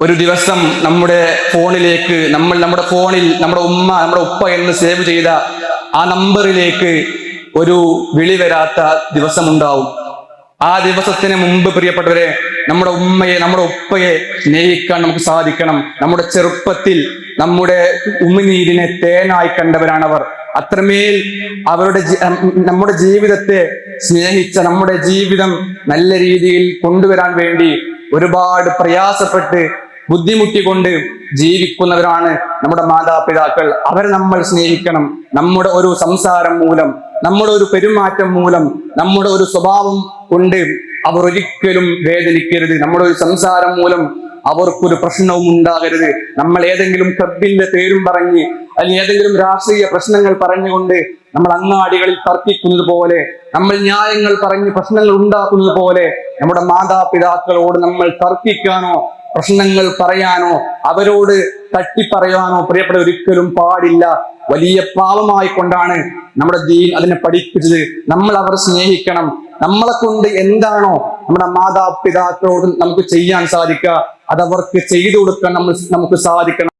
ഒരു ദിവസം നമ്മുടെ ഫോണിലേക്ക് നമ്മൾ നമ്മുടെ ഫോണിൽ നമ്മുടെ ഉമ്മ നമ്മുടെ ഉപ്പ എന്ന് സേവ് ചെയ്ത ആ നമ്പറിലേക്ക് ഒരു വിളി വരാത്ത ദിവസമുണ്ടാവും. ആ ദിവസത്തിന് മുമ്പ് പ്രിയപ്പെട്ടവരെ നമ്മുടെ ഉമ്മയെ നമ്മുടെ ഉപ്പയെ സ്നേഹിക്കാൻ നമുക്ക് സാധിക്കണം. നമ്മുടെ ചെറുപ്പത്തിൽ നമ്മുടെ ഉമിനീരിനെ തേനായി കണ്ടവരാണ് അവർ അത്രമേൽ അവരുടെ നമ്മുടെ ജീവിതത്തെ സ്നേഹിച്ച നമ്മുടെ ജീവിതം നല്ല രീതിയിൽ കൊണ്ടുവരാൻ വേണ്ടി ഒരുപാട് പ്രയാസപ്പെട്ട് ബുദ്ധിമുട്ടിക്കൊണ്ട് ജീവിക്കുന്നവരാണ് നമ്മുടെ മാതാപിതാക്കൾ. അവരെ നമ്മൾ സ്നേഹിക്കണം. നമ്മുടെ ഒരു സംസാരം മൂലം നമ്മുടെ ഒരു പെരുമാറ്റം മൂലം നമ്മുടെ ഒരു സ്വഭാവം കൊണ്ട് അവർ ഒരിക്കലും വേദനിക്കരുത്. നമ്മുടെ ഒരു സംസാരം മൂലം അവർക്കൊരു പ്രശ്നവും ഉണ്ടാകരുത്. നമ്മൾ ഏതെങ്കിലും ക്ലബിന്റെ പേരും പറഞ്ഞ് അല്ലെങ്കിൽ ഏതെങ്കിലും രാഷ്ട്രീയ പ്രശ്നങ്ങൾ പറഞ്ഞുകൊണ്ട് നമ്മൾ അങ്ങാടികളിൽ തർക്കിക്കുന്നത് പോലെ നമ്മൾ ന്യായങ്ങൾ പറഞ്ഞ് പ്രശ്നങ്ങൾ ഉണ്ടാക്കുന്നത് പോലെ നമ്മുടെ മാതാപിതാക്കളോട് നമ്മൾ തർക്കിക്കാനോ പ്രശ്നങ്ങൾ പറയാനോ അവരോട് തട്ടിപ്പറയാനോ പ്രിയപ്പെട്ട ഒരിക്കലും പാടില്ല. വലിയ പാവമായി കൊണ്ടാണ് നമ്മുടെ ദീൻ അതിനെ പഠിപ്പിച്ചത്. നമ്മൾ അവർ സ്നേഹിക്കണം. നമ്മളെ കൊണ്ട് എന്താണോ നമ്മുടെ മാതാപിതാക്കളോട് നമുക്ക് ചെയ്യാൻ സാധിക്കുക. അതവർക്ക് ചെയ്തു കൊടുക്കാൻ നമ്മൾ നമുക്ക് സാധിക്കണം.